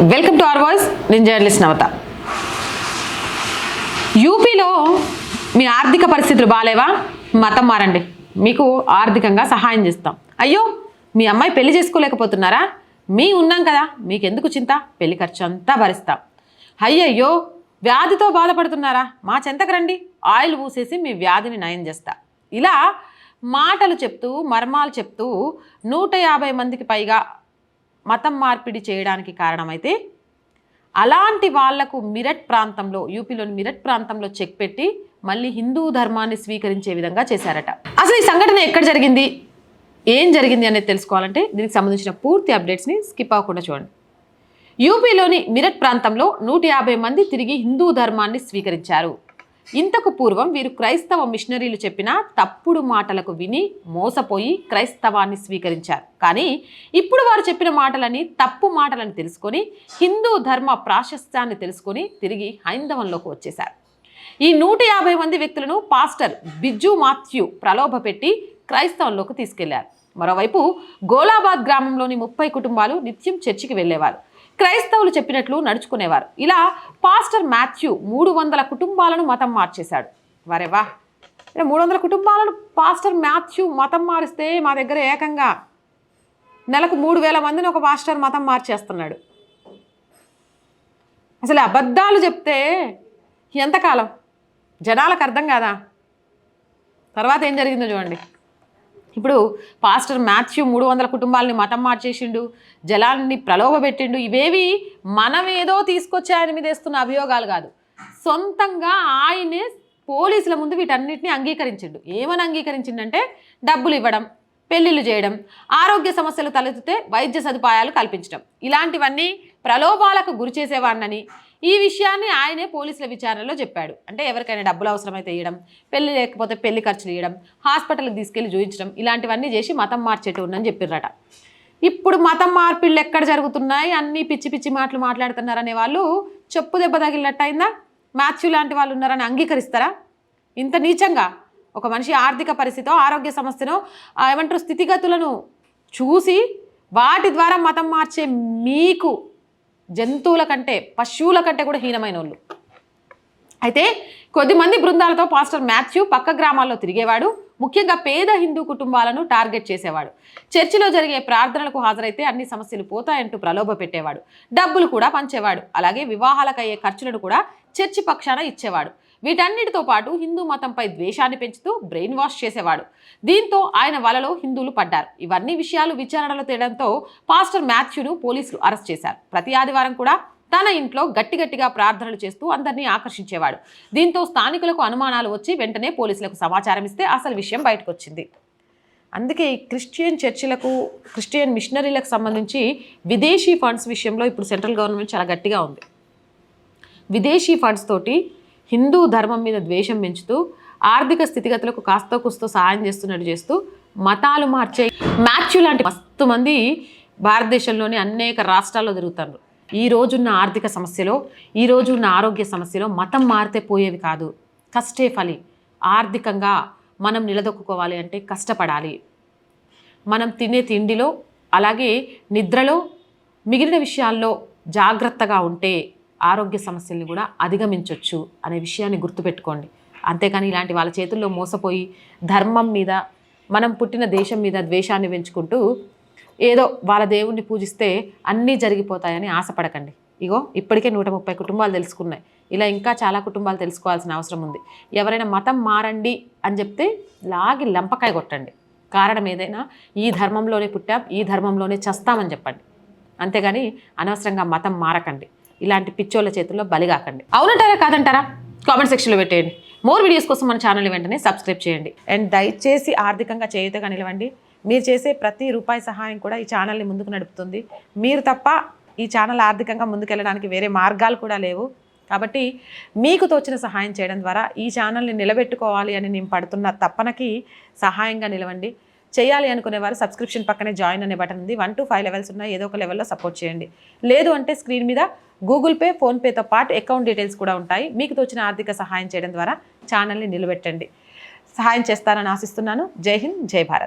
Welcome to our voice నేను journalist Navata. యూపీలో మీ ఆర్థిక పరిస్థితులు బాగాలేవా మతం మారండి. మీకు ఆర్థికంగా సహాయం చేస్తాం. అయ్యో మీ అమ్మాయి పెళ్ళి చేసుకోలేకపోతున్నారా? మీ ఉన్నాం కదా మీకెందుకు చింత? పెళ్ళి ఖర్చు అంతా భరిస్తాం. అయ్యయ్యో వ్యాధితో బాధపడుతున్నారా? మా చెంతకు రండి. ఆయిల్ పూసేసి మీ వ్యాధిని నయం చేస్తా. ఇలా మాటలు చెప్తూ మర్మాలు చెప్తూ నూట యాభై మందికి పైగా మతం మార్పిడి చేయడానికి కారణమైతే అలాంటి వాళ్ళకు మిరట్ ప్రాంతంలో యూపీలోని మిరట్ ప్రాంతంలో చెక్ పెట్టి మళ్ళీ హిందూ ధర్మాన్ని స్వీకరించే విధంగా చేశారట. అసలు ఈ సంఘటన ఎక్కడ జరిగింది? ఏం జరిగింది అనేది తెలుసుకోవాలంటే దీనికి సంబంధించిన పూర్తి అప్డేట్స్ని స్కిప్ అవ్వకుండా చూడండి. యూపీలోని మిరట్ ప్రాంతంలో నూట యాభై మంది తిరిగి హిందూ ధర్మాన్ని స్వీకరించారు. ఇంతకు పూర్వం వీరు క్రైస్తవ మిషనరీలు చెప్పిన తప్పుడు మాటలకు విని మోసపోయి క్రైస్తవాన్ని స్వీకరించారు. కానీ ఇప్పుడు వారు చెప్పిన మాటలని తప్పు మాటలని తెలుసుకొని హిందూ ధర్మ ప్రాశస్త్యాన్ని తెలుసుకొని తిరిగి హైందవంలోకి వచ్చేశారు. ఈ నూట యాభై మంది వ్యక్తులను పాస్టర్ బిజ్జు మాథ్యూ ప్రలోభపెట్టి క్రైస్తవంలోకి తీసుకెళ్ళారు. మరోవైపు గోలాబాద్ గ్రామంలోని ముప్పై కుటుంబాలు నిత్యం చర్చికి వెళ్ళేవారు. క్రైస్తవులు చెప్పినట్లు నడుచుకునేవారు. ఇలా పాస్టర్ మాథ్యూ మూడు వందల కుటుంబాలను మతం మార్చేశాడు. వరేవా మూడు వందల కుటుంబాలను పాస్టర్ మాథ్యూ మతం మారిస్తే మా దగ్గర ఏకంగా నెలకు మూడు వేల మందిని ఒక పాస్టర్ మతం మార్చేస్తున్నాడు. అసలు అబద్ధాలు చెప్తే ఎంతకాలం? జనాలకు అర్థం కాదా? తర్వాత ఏం జరిగిందో చూడండి. ఇప్పుడు పాస్టర్ మాథ్యూ మూడు వందల కుటుంబాలని మతం మార్చేసిండు జలాన్ని ప్రలోభపెట్టిండు ఇవేవి మనం ఏదో తీసుకొచ్చి ఆయన మీద వేస్తున్న అభియోగాలు కాదు. సొంతంగా ఆయనే పోలీసుల ముందు వీటన్నిటిని అంగీకరించిండు. ఏమని అంగీకరించిండంటే డబ్బులు ఇవ్వడం పెళ్ళిళ్ళు చేయడం ఆరోగ్య సమస్యలు తలెత్తితే వైద్య సదుపాయాలు కల్పించడం. ఇలాంటివన్నీ ప్రలోభాలకు గురి చేసేవాడినని ఈ విషయాన్ని ఆయనే పోలీసుల విచారణలో చెప్పాడు. అంటే ఎవరికైనా డబ్బులు అవసరమైతే ఇవ్వడం పెళ్ళి లేకపోతే పెళ్ళి ఖర్చులు ఇవ్వడం హాస్పిటల్కి తీసుకెళ్ళి చూపించడం ఇలాంటివన్నీ చేసి మతం మార్చేటోనని చెప్పిర్రట. ఇప్పుడు మతం మార్పిళ్ళు ఎక్కడ జరుగుతున్నాయి? అన్ని పిచ్చి పిచ్చి మాటలు మాట్లాడుతున్నారనే వాళ్ళు? చెప్పు దెబ్బ తగిలినట్టయిందా? మాథ్యూ లాంటి వాళ్ళు ఉన్నారని అంగీకరిస్తారా? ఇంత నీచంగా ఒక మనిషి ఆర్థిక పరిస్థితో ఆరోగ్య సమస్యను ఏమంటారు స్థితిగతులను చూసి వాటి ద్వారా మతం మార్చే మీకు జంతువుల కంటే పశువుల కంటే కూడా హీనమైన వాళ్ళు అయితే కొద్దిమంది బృందాలతో పాస్టర్ మాథ్యూ పక్క గ్రామాల్లో తిరిగేవాడు. ముఖ్యంగా పేద హిందూ కుటుంబాలను టార్గెట్ చేసేవాడు. చర్చిలో జరిగే ప్రార్థనలకు హాజరైతే అన్ని సమస్యలు పోతాయంటూ ప్రలోభ పెట్టేవాడు. డబ్బులు కూడా పంచేవాడు. అలాగే వివాహాలకు అయ్యే ఖర్చులను కూడా చర్చి పక్షాన ఇచ్చేవాడు. వీటన్నిటితో పాటు హిందూ మతంపై ద్వేషాన్ని పెంచుతూ బ్రెయిన్ వాష్ చేసేవాడు. దీంతో ఆయన వలలో హిందువులు పడ్డారు. ఇవన్నీ విషయాలు విచారణలో తేడంతో పాస్టర్ మాథ్యూను పోలీసులు అరెస్ట్ చేశారు. ప్రతి ఆదివారం కూడా తన ఇంట్లో గట్టి గట్టిగా ప్రార్థనలు చేస్తూ అందరినీ ఆకర్షించేవాడు. దీంతో స్థానికులకు అనుమానాలు వచ్చి వెంటనే పోలీసులకు సమాచారం ఇస్తే అసలు విషయం బయటకు వచ్చింది అందుకే క్రిస్టియన్ చర్చిలకు క్రిస్టియన్ మిషనరీలకు సంబంధించి విదేశీ ఫండ్స్ విషయంలో ఇప్పుడు సెంట్రల్ గవర్నమెంట్ చాలా గట్టిగా ఉంది. విదేశీ ఫండ్స్ తోటి హిందూ ధర్మం మీద ద్వేషం పెంచుతూ ఆర్థిక స్థితిగతులకు కాస్త కుస్తో సహాయం చేస్తున్నట్టు చేస్తూ మతాలు మార్చే మ్యాథ్యూ లాంటి మస్తు మంది భారతదేశంలోని అనేక రాష్ట్రాల్లో జరుగుతారు ఈ రోజున్న ఆర్థిక సమస్యలో ఈ రోజున్న ఆరోగ్య సమస్యలో మతం మారితే పోయేవి కాదు. కష్టే ఫలి. ఆర్థికంగా మనం నిలదొక్కుకోవాలి అంటే కష్టపడాలి. మనం తినే తిండిలో అలాగే నిద్రలో మిగిలిన విషయాల్లో జాగ్రత్తగా ఉంటే ఆరోగ్య సమస్యల్ని కూడా అధిగమించవచ్చు అనే విషయాన్ని గుర్తుపెట్టుకోండి. అంతేకాని ఇలాంటి వాళ్ళ చేతుల్లో మోసపోయి ధర్మం మీద మనం పుట్టిన దేశం మీద ద్వేషాన్ని పెంచుకుంటూ ఏదో వాళ్ళ దేవుణ్ణి పూజిస్తే అన్నీ జరిగిపోతాయని ఆశపడకండి. ఇగో ఇప్పటికే నూట ముప్పై కుటుంబాలు తెలుసుకున్నాయి. ఇలా ఇంకా చాలా కుటుంబాలు తెలుసుకోవాల్సిన అవసరం ఉంది. ఎవరైనా మతం మారండి అని చెప్తే లాగి లంపకాయ కొట్టండి. కారణం ఏదైనా ఈ ధర్మంలోనే పుట్టాం ఈ ధర్మంలోనే చస్తామని చెప్పండి. అంతేగాని అనవసరంగా మతం మారకండి. ఇలాంటి పిచ్చోళ్ళ చేతుల్లో బలిగాకండి అవునంటారా? కాదంటారా? కామెంట్ సెక్షన్లో పెట్టేయండి. మోర్ వీడియోస్ కోసం మన ఛానల్ వెంటనే సబ్స్క్రైబ్ చేయండి. అండ్ దయచేసి ఆర్థికంగా చేయుతగా నిలవండి. మీరు చేసే ప్రతి రూపాయి సహాయం కూడా ఈ ఛానల్ని ముందుకు నడుపుతుంది. మీరు తప్ప ఈ ఛానల్ ఆర్థికంగా ముందుకెళ్ళడానికి వేరే మార్గాలు కూడా లేవు. కాబట్టి మీకు తోచిన సహాయం చేయడం ద్వారా ఈ ఛానల్ని నిలబెట్టుకోవాలి అని నేను పడుతున్న తప్పనకి సహాయంగా నిలవండి. చేయాలి అనుకునే వారు సబ్స్క్రిప్షన్ పక్కనే జాయిన్ అనే బటన్ ఉంది. వన్ టు ఫైవ్ లెవెల్స్ ఉన్నాయి. ఏదో ఒక లెవెల్లో సపోర్ట్ చేయండి. లేదు అంటే స్క్రీన్ మీద గూగుల్ పే ఫోన్పేతో పాటు అకౌంట్ డీటెయిల్స్ కూడా ఉంటాయి. మీకు తోచిన ఆర్థిక సహాయం చేయడం ద్వారా ఛానల్ని నిలబెట్టండి. సహాయం చేస్తారని ఆశిస్తున్నాను. జై హింద్ జై భారత్.